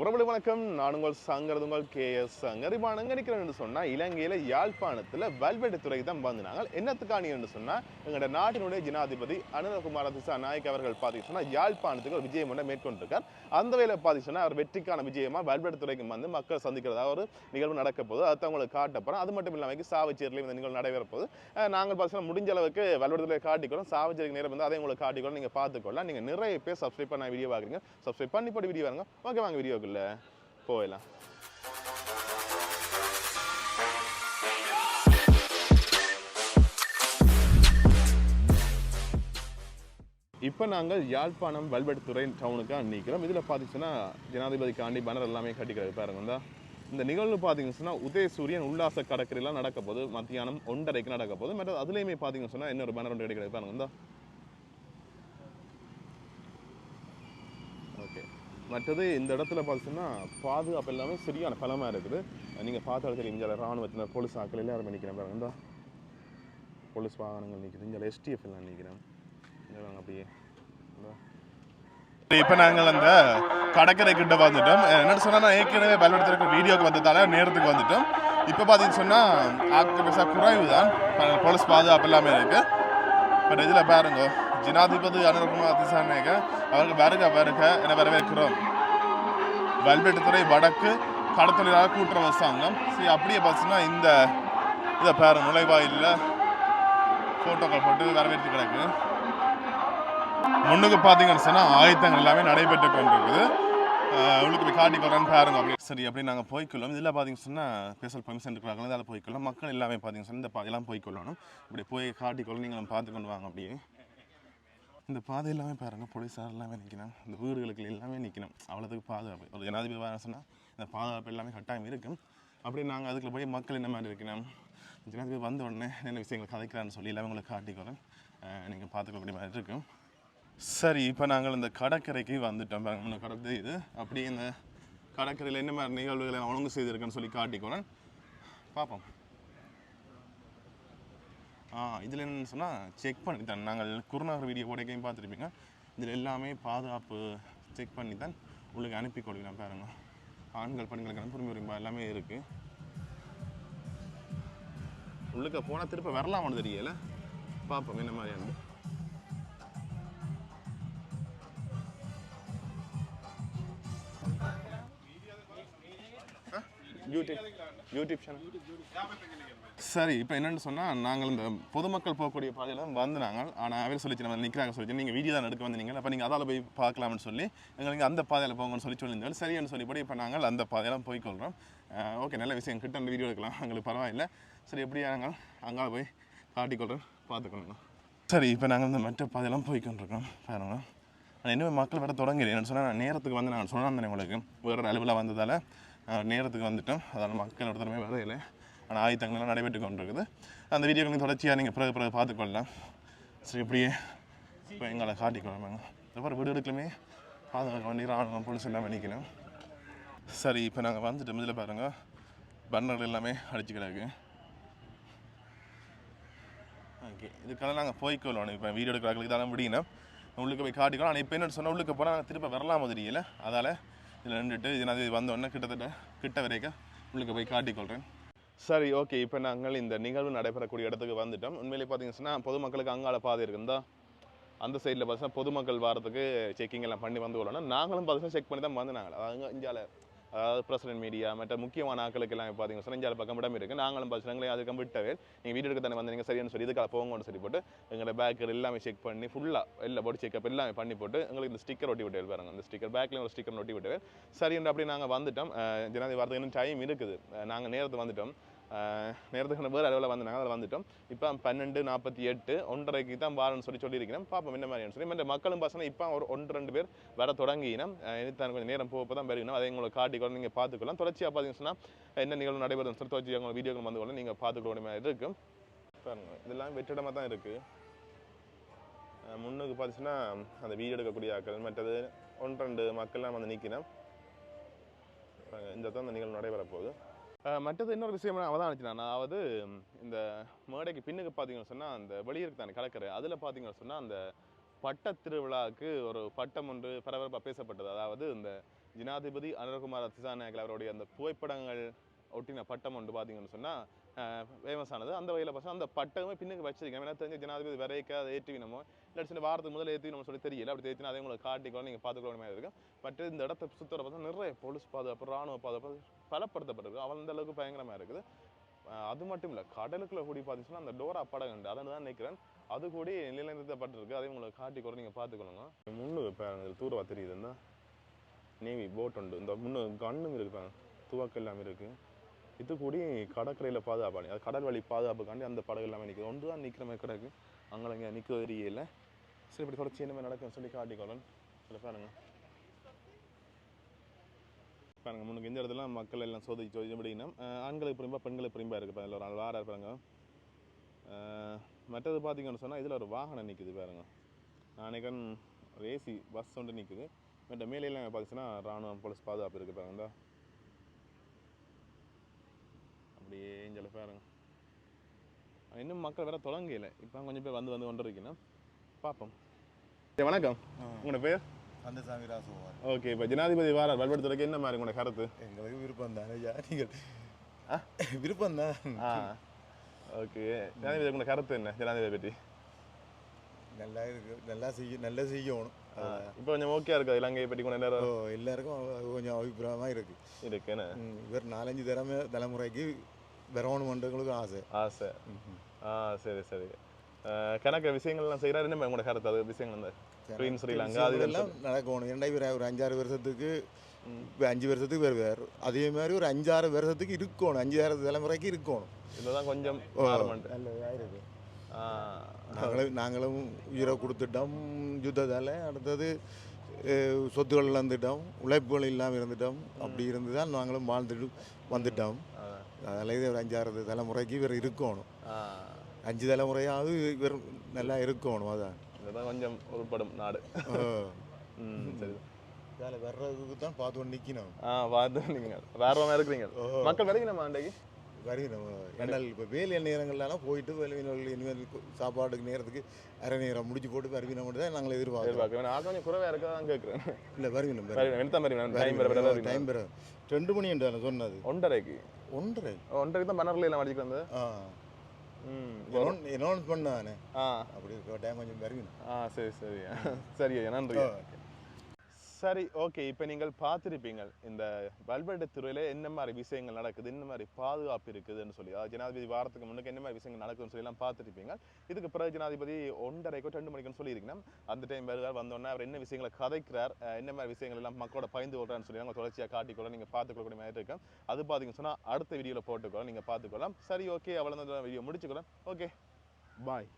உறவுகள் வணக்கம். நான் உங்கள் சங்கரது உங்கள் கே எஸ் சங்கர் இப்போ அங்கே சொன்னால் இலங்கையில் யாழ்ப்பாணத்தில் வல்வெட்டு துறைக்கு தான் வந்தாங்க என்னத்துக்காணின்னு சொன்னால் எங்களோட நாட்டினுடைய ஜனாதிபதி அனுரகுமார திசா நாயக் அவர்கள் பார்த்தீங்கன்னா சொன்னால் யாழ்ப்பாணத்துக்கு ஒரு விஜயம் ஒன்றை மேற்கொண்டிருக்கார். அந்த வேலை சொன்னால் அவர் வெற்றிக்கான விஜயமாக வல்வெட்டு துறைக்கு வந்து மக்கள் சந்திக்கிறதா ஒரு நிகழ்வு நடக்க போகுது அதை அவங்களுக்கு காட்டப்போகிறோம் அது மட்டும் இல்லாமல் சாவச்சேரியிலையும் இந்த நிகழ்வு நடைபெற போகுது நாங்கள் பார்த்தீங்கன்னா முடிஞ்ச அளவுக்கு வல்வெட்டு துறையை காட்டிக்கிறோம். சாவச்சேரிக்கு நேரம் வந்து அதை உங்களுக்கு காட்டிக்கிறோம். நீங்கள் பார்த்துக்கொள்ளலாம் நீங்கள் நிறைய பேர் சப்ஸ்கிரைப் பண்ண வீடியோ பார்க்குறீங்க சப்ஸ்கிரைப் பண்ணி போட்டு வீடியோ வாங்க ஓகே வாங்க வீடியோ வீடியோக்குள்ள போயிடலாம். இப்போ நாங்கள் யாழ்ப்பாணம் வல்வெடுத்துறை டவுனுக்கு நிற்கிறோம் இதில் பார்த்தீங்கன்னா ஜனாதிபதிக்காண்டி பேனர் எல்லாமே கட்டிக்கிறது பாருங்க தான் இந்த நிகழ்வு பார்த்தீங்கன்னா சொன்னால் உதயசூரியன் உல்லாச கடற்கரையெல்லாம் நடக்க போகுது. மத்தியானம் ஒன்றரைக்கு நடக்க போகுது. மற்ற அதுலேயுமே பார்த்தீங்கன்னு சொன்னால் இன்னொரு பேனர் ஒன்று கிடைக்கிறது பாருங்க தான் ஓகே மற்றது இந்த இடத்துல பார்த்தீங்கன்னா பாதுகாப்பு எல்லாமே சரியான பலமாக இருக்குது. நீங்கள் பார்த்தாலும் தெரியும் இங்கே ராணுவத்தினர் போலீஸ் ஆக்கள் எல்லாரும் நிற்கிறேன் பாருங்க. இந்தா. போலீஸ் வாகனங்கள் நிற்கிறது இங்கே எஸ்டிஎஃப் எல்லாம் நிற்கிறேன் வாங்க அப்படியே. இப்போ நாங்கள் அந்த கடற்கரை கிட்ட வந்துட்டோம். என்னென்னு சொன்னால் நான் ஏற்கனவே பல்வெடுத்திருக்க வீடியோக்கு வந்ததால நேரத்துக்கு வந்துட்டோம். இப்போ பார்த்தீங்கன்னு சொன்னால் ஆக்கு பெருசாக குறைவு தான் போலீஸ் பாதுகாப்பு எல்லாமே இருக்குது பட் இதில் பாருங்க. ஜனாதிபதி அனுர்குமார் திசாநாயக அவருக்கு வருக வருக என வரவேற்கிறோம். வல்வெட்டுத்துறை வடக்கு கடத்தொழிலாளர் கூட்டுறவு சங்கம். சரி அப்படியே பார்த்தீங்கன்னா இந்த இதை பேர் நுழைவாயிலில். ஃபோட்டோக்கள் போட்டு வரவேற்று கிடக்கு. முன்னுக்கு பார்த்தீங்கன்னு சொன்னால் ஆயத்தங்கள் எல்லாமே நடைபெற்று கொண்டிருக்குது. அஹ் உங்களுக்கு போய் போகிறேன்னு பாருங்க அப்படி சரி அப்படி நாங்கள் போய்க்கொள்ளோம். இதில் பார்த்தீங்கன்னு சொன்னால் ஸ்பெஷல் பர்மிஷன் இருக்கிறாங்களே அதில் போய்க்கொள்ளோம் மக்கள் எல்லாமே பார்த்தீங்கன்னு சொன்னால் இந்த பாதையெல்லாம் போய்க்கொள்ளணும். இப்படி போய் காட்டிக்கொள்ள நீங்களும் பார்த்து கொண்டு வாங்க அப்படியே. இந்த பாதை எல்லாமே பாருங்கள் போலீஸார் எல்லாமே நிற்கணும் இந்த வீடுகளுக்கு எல்லாமே நிற்கணும் அவ்வளோத்துக்கு பாதுகாப்பு. ஒரு ஜனாதிபதி சொன்னால் இந்த பாதுகாப்பு எல்லாமே கட்டாயம் இருக்கும். அப்படி நாங்கள் அதுக்குள்ள போய் மக்கள் என்ன மாதிரி இருக்கணும்? ஜனாதிபதி வந்த உடனே என்ன விஷயங்கள் கதைக்கிறான்னு சொல்லி எல்லாமே உங்களுக்கு காட்டிக்கிறேன் நீங்கள் பார்த்துக்கக்கூடிய மாதிரி இருக்கும். சரி இப்போ நாங்கள் இந்த கடற்கரைக்கு வந்துட்டோம் பாருங்க. இந்த கடற்கரை இது. அப்படியே இந்த கடற்கரையில் என்ன மாதிரி நிகழ்வுகளை ஒழுங்கு செய்திருக்கேன்னு சொல்லி காட்டிக்கிறேன் பார்ப்போம். இதில் என்னென்னு சொன்னால் செக் பண்ணி தான். நாங்கள் குருநகர் வீடியோ போடைக்கையும் பார்த்துருப்பீங்க. இதில் எல்லாமே பாதுகாப்பு செக் பண்ணி தான் உள்ளுக்கு அனுப்பி கொடுக்கலாம் பாருங்க. ஆண்கள் பெண்களுக்கு அனுப்பி உரிமை எல்லாமே இருக்குது உள்ளுக்க போனால் திருப்ப வரலாமான்னு தெரியல. பார்ப்போம் என்ன மாதிரியான யூடியூப் யூடியூப் சேனல் சரி இப்போ என்னென்னு சொன்னால் நாங்கள் இந்த பொதுமக்கள் போகக்கூடிய பாதையில் வந்து நாங்கள். ஆனால் அவர் சொல்லிச்சு நம்ம நிற்கிறாங்க சொல்லிச்சு. நீங்கள் வீடியோ தான் எடுக்க வந்தீங்க அப்போ நீங்கள் அதால் போய் பார்க்கலாம்னு சொல்லி எங்களுக்கு அந்த பாதையில் போங்கன்னு சொல்லி சொல்லியிருந்தாங்க சரின்னு சொல்லிப்படி இப்போ நாங்கள் அந்த பாதையெல்லாம் போய்க்கொள்கிறோம் ஓகே நல்ல விஷயம். கிட்ட அந்த வீடியோ எடுக்கலாம். எங்களுக்கு பரவாயில்லை. சரி எப்படி நாங்கள் அங்கே போய் காட்டிக்கொள்கிறோம் பார்த்துக்கணும் சரி இப்போ நாங்கள் இந்த மற்ற பாதையெல்லாம் போய்க்கொண்டிருக்கோம் பாருங்க. நான் இன்னும் மக்கள் வர தொடங்கல என்னன்னு சொன்னால் நான் நேரத்துக்கு வந்து நான் சொன்னேன் உங்களுக்கு. வேறு அளவில் வந்ததால். நேரத்துக்கு வந்துட்டோம். அதனால் மக்கள் ஒருத்தருமே வரையில ஆனால் ஆயுதங்கள்லாம் நடைபெற்று கொண்டிருக்குது. அந்த வீடியோக்களை தொடர்ச்சியாக நீங்கள் பிறகு பிறகு பார்த்துக்கொள்ளலாம் சரி இப்படியே இப்போ எங்களை காட்டிக்கொள்ளாமாங்க அப்புறம் வீடுகளுக்குமே பாதுகாக்க வேண்டிய ராணுவம் போலீஸ் எல்லாம் நிற்கணும் சரி இப்போ நாங்கள் வந்துட்டு இதில் பாருங்கள் பன்னர்கள் எல்லாமே அடிச்சு கிடக்கு. ஓகே இதுக்கெல்லாம் நாங்கள் போய்க்கொள்ளணும் இப்போ வீடியோ எடுக்கிறாங்களுக்கு இதெல்லாம் முடியணும். உள்ளுக்கு போய் காட்டிக்கலாம் ஆனால் இப்போ என்ன சொன்னால் உள்ளுக்கு போனால் நாங்கள் திரும்ப வரலாம் தெரியல. அதால் இதில் நின்றுட்டு இது நான் இது வந்தோடனே கிட்டத்தட்ட கிட்ட வரைக்கும் உங்களுக்கு போய் காட்டிக்கொள்கிறேன் சரி ஓகே. இப்போ நாங்கள் இந்த நிகழ்வு நடைபெறக்கூடிய இடத்துக்கு வந்துட்டோம். உண்மையிலே பார்த்தீங்கன்னா பொதுமக்களுக்கு அங்கால பாதை இருக்குந்தா? அந்த சைடில் பார்த்தீங்கன்னா பொதுமக்கள் வாரத்துக்கு செக்கிங் எல்லாம் பண்ணி வந்து கொள்ளணும். நாங்களும் பார்த்தீங்கன்னா செக் பண்ணி தான் வந்து நாங்கள். அங்கே இந்தியாவில் அதாவது பிரசிடென்ட் மீடியா மற்ற முக்கியமான ஆக்களுக்கு எல்லாம் பார்த்தீங்கன்னா சொன்னா பக்கம் இடம் இருக்குது நாங்களும் பார்த்தீங்கன்னா அதுக்கு விட்டவே நீங்கள் வீடு எடுக்க தானே வந்தீங்க? சரியானு சொல்லி இதுக்காக போங்கன்னு சொல்லி போட்டு எங்களோட பேக்கர் எல்லாமே செக் பண்ணி ஃபுல்லாக எல்லா பாடி செக்அப் எல்லாமே பண்ணி போட்டு எங்களுக்கு இந்த ஸ்டிக்கர் ஒட்டி விட்டு பாருங்க. அந்த ஸ்டிக்கர் பேக்லேயும் ஒரு ஸ்டிக்கர் ஒட்டி விட்டு சரி அப்படி நாங்கள் வந்துட்டோம். ஜனாதிபதி வரதுக்கு இன்னும் டைம் இருக்குது. நாங்கள் நேரத்துக்கு வந்துட்டோம். நேரத்துக்கு வேறு அளவில் வந்தாங்க அதில் வந்துட்டோம். இப்போ பன்னெண்டு நாற்பத்தி எட்டு ஒன்றரைக்கு தான் வாரன்னு சொல்லி சொல்லியிருக்கிறேன். பார்ப்போம் என்ன மாதிரின்னு சொல்லி. மற்ற மக்களும் பசங்க இப்போ ஒரு ஒன்று ரெண்டு பேர் வர தொடங்கினோம். இனித்தான் கொஞ்சம் நேரம் போக தான் பெருகணும் அதை உங்களுக்கு காட்டிக்கொள்ள நீங்கள் பார்த்துக்கலாம் தொடர்ச்சியாக பார்த்தீங்கன்னா என்ன நிகழ்வு நடைபெறும் சொல்லி தொடர்ச்சி உங்கள் வீடியோக்கள் வந்து கொள்ள நீங்கள் பார்த்துக்கொள்ள மாதிரி இருக்கும் பாருங்க இதெல்லாம் வெற்றிடமாக தான் இருக்குது முன்னுக்கு பார்த்துச்சுன்னா அந்த வீடியோ எடுக்கக்கூடிய ஆட்கள் மற்றது ஒன்று ரெண்டு மக்கள்லாம் வந்து நிற்கணும் இந்த தான் அந்த நிகழ்வு நடைபெற போகுது. மற்றது இன்னொரு விஷயம் நான் அதாவது இந்த மேடைக்கு பின்னுக்கு பார்த்தீங்கன்னு சொன்னால் அந்த வெளியிருக்கு தானே கடற்கரை. அதில் பார்த்தீங்கன்னு சொன்னால் அந்த பட்ட திருவிழாவுக்கு ஒரு பட்டம் ஒன்று பரபரப்பாக பேசப்பட்டது. அதாவது இந்த ஜனாதிபதி அனுரகுமார திசாநாயக்கல் அவருடைய அந்த புகைப்படங்கள் ஒட்டின பட்டம் ஒன்று பார்த்தீங்கன்னு சொன்னால் ஃபேமஸ் ஆனது. அந்த வகையில் பார்த்தா அந்த பட்டமே பின்னுக்கு வச்சிருக்கேன் ஏன்னா தெரிஞ்ச ஜனாதிபதி வரைக்க அதை ஏற்றுவினமோ இல்லை சில வாரத்துக்கு முதல்ல ஏற்றுவினோம் சொல்லி தெரியல. அப்படி ஏற்றினா அதே உங்களுக்கு காட்டிக்கலாம் நீங்கள் பார்த்துக்கிற மாதிரி இருக்கும். பட் இந்த இடத்த சுற்றுற பார்த்தா நிறைய போலீஸ் பாதுகாப்பு ராணுவ பாதுகாப்பு பலப்படுத்தப்பட்டிருக்கு. அவன் அந்த அளவுக்கு பயங்கரமாக இருக்குது. அது மட்டும் இல்லை கடலுக்குள்ள கூடி பார்த்துச்சுன்னா அந்த டோரா படம் கண்டு அதை தான் நிற்கிறேன் அது கூடி நிலைநிறுத்தப்பட்டிருக்கு. அதையும் உங்களுக்கு காட்டி கூட நீங்கள் பார்த்துக்கொள்ளுங்க முன்னு பாருங்க தூரவா தெரியுது. இந்த நேவி போட் உண்டு. இந்த முன்னு கண்ணும் இருக்கு பாருங்க. துவக்கம் எல்லாமே இருக்குது இது கூடி கடற்கரையில் பாதுகாப்பாணி அது கடல் வழி பாதுகாப்புக்காண்டி அந்த படகு எல்லாமே நிற்கிது ஒன்று தான் நிற்கிற மாதிரி கிடக்கு. அங்கே இங்கே நிற்க தெரியல சரி இப்படி தொடர்ச்சி என்ன மாதிரி நடக்கும்னு சொல்லி காட்டிக்கொள்ளன் சில பாருங்க. பாருங்க முன்னுக்கு இந்த இடத்துல மக்கள் எல்லாம் சோதி சோதிச்சு எப்படின்னா ஆண்களுக்கு பிரிம்பா பெண்களுக்கு பிரிம்பா இருக்குது பாருங்க. ஒரு ஆள் இருப்பாங்க மற்றது பார்த்தீங்கன்னு சொன்னால் இதில் ஒரு வாகனம் நிற்குது பாருங்க. நாளைக்கன் ஒரு ஏசி பஸ் ஒன்று நிற்குது மற்ற எல்லாம் பார்த்தீங்கன்னா ராணுவம் போலீஸ் பாதுகாப்பு இருக்குது பாருங்க இந்தா. அப்படியே இஞ்சல பாருங்க. இன்னும் மக்கள் வேற தொடங்கல. இப்போ கொஞ்சம் பேர் வந்து வந்து கொண்டு இருக்கணும் பார்ப்போம் சரி, வணக்கம். உங்களோட பேர்? அந்த சாமி ராசுவார் ஓகே இப்போ ஜனாதிபதி வாரார். வல்வெடுத்துறைக்கு என்ன மாதிரி உங்களோட கருத்து? எங்களுக்கு விருப்பம் தான் நீங்கள் விருப்பம் தான். ஆ. ஓகே. ஜனாதிபதி உங்களோட கருத்து என்ன? ஜனாதிபதி பற்றி நல்லா இருக்கு. நல்லா செய்ய நல்லா செய்யணும். இப்போ கொஞ்சம் ஓகே இருக்குது இலங்கையை பற்றி கொஞ்சம் நேரம். எல்லாருக்கும் கொஞ்சம் அபிப்பிராயமா இருக்கு. இருக்கு என்ன? ம், இவர் நாலஞ்சு தலைமை தலைமுறைக்கு வரணுமன்றவங்களுக்கு ஆசை. ஆசை. ஆ சரி சரி. கணக்கு விஷயங்கள்லாம் செய்கிறாரு என்ன உங்களோட கருத்து? அது விஷயங்கள் இந்த க்ரீன் ஸ்ரீலங்கா அது எல்லாம் நடக்கணும். இவர் ஒரு அஞ்சாறு வருஷத்துக்கு இப்போ அஞ்சு வருஷத்துக்கு வருவார் அதே மாதிரி ஒரு அஞ்சாறு வருஷத்துக்கு இருக்கணும். அஞ்சாறு தலைமுறைக்கு இருக்கணும். இதில் தான் கொஞ்சம் நாங்களும் நாங்களும் உயிரை கொடுத்துட்டோம். யுத்தத்தால் அடுத்தது சொத்துக்கள் இழந்துட்டோம். உழைப்புகள் இல்லாமல் இருந்துட்டோம். அப்படி இருந்து தான் நாங்களும் வாழ்ந்துட்டு வந்துட்டோம். அதில் இது ஒரு அஞ்சாறு தலைமுறைக்கு இவர் இருக்கணும். அஞ்சு தலைமுறையாவது இவர் நல்லா இருக்கணும் அதான். இதுதான் கொஞ்சம் உருப்படும் நாடு. சரி. வேலை வர்றதுக்கு தான் பார்த்து நிற்கணும் ஆ பார்த்து நீங்கள் வேறமாக இருக்கிறீங்க. மக்கள் வரைக்கும் அண்டைக்கு வருகிறோம் என்னால் இப்போ வேலை நேரங்கள்லாம் போயிட்டு வேலையினால் இனிமேல் சாப்பாடுக்கு நேரத்துக்கு அரை நேரம் முடிச்சு போட்டு வருவினா மட்டும் தான் நாங்கள் எதிர்பார்க்குறோம். ஆள் கொஞ்சம் குறைவாக இருக்கா தான் கேட்குறேன் இல்லை வருவினம் டைம் பெற ரெண்டு மணி என்று சொன்னது. ஒன்றரைக்கு. ஒன்றரை? ஒன்றரைக்கு தான் மணர்ல எல்லாம் அடிச்சுட்டு வந்தது? ஆ. ம் என்னோன் பண்ணானே. ஆ. அப்படி டைம் கொஞ்சம் வருவினம். ஆ சரி சரி. சரி நன்றி. சரி ஓகே இப்போ நீங்கள் பார்த்துருப்பீங்கள் இந்த வல்வெட்டு துறையில் என்ன மாதிரி விஷயங்கள் நடக்குது என்ன மாதிரி பாதுகாப்பு இருக்குதுன்னு சொல்லி. அதாவது ஜனாதிபதி வாரத்துக்கு முன்னுக்கு என்ன மாதிரி விஷயங்கள் நடக்குதுன்னு சொல்லி எல்லாம் பார்த்துருப்பீங்க இதுக்கு பிறகு ஜனாதிபதி ஒன்றரைக்கோ ரெண்டு மணிக்குன்னு சொல்லியிருக்கணும். அந்த டைம் வருவார் வந்தோடனே அவர் என்ன விஷயங்களை கதைக்கிறார் என்ன மாதிரி விஷயங்கள் எல்லாம் மக்களோட பயந்து கொள்றான்னு சொல்லி அவங்க தொடர்ச்சியாக காட்டிக்கொள்ள நீங்கள் பார்த்துக்கொள்ளக்கூடிய மாதிரி இருக்கும். அது பார்த்தீங்கன்னு சொன்னால் அடுத்த வீடியோவில் போட்டுக்கொள்ள நீங்கள் பார்த்துக்கொள்ளலாம். சரி ஓகே அவ்வளோ வீடியோ முடிச்சுக்கலாம் ஓகே பாய்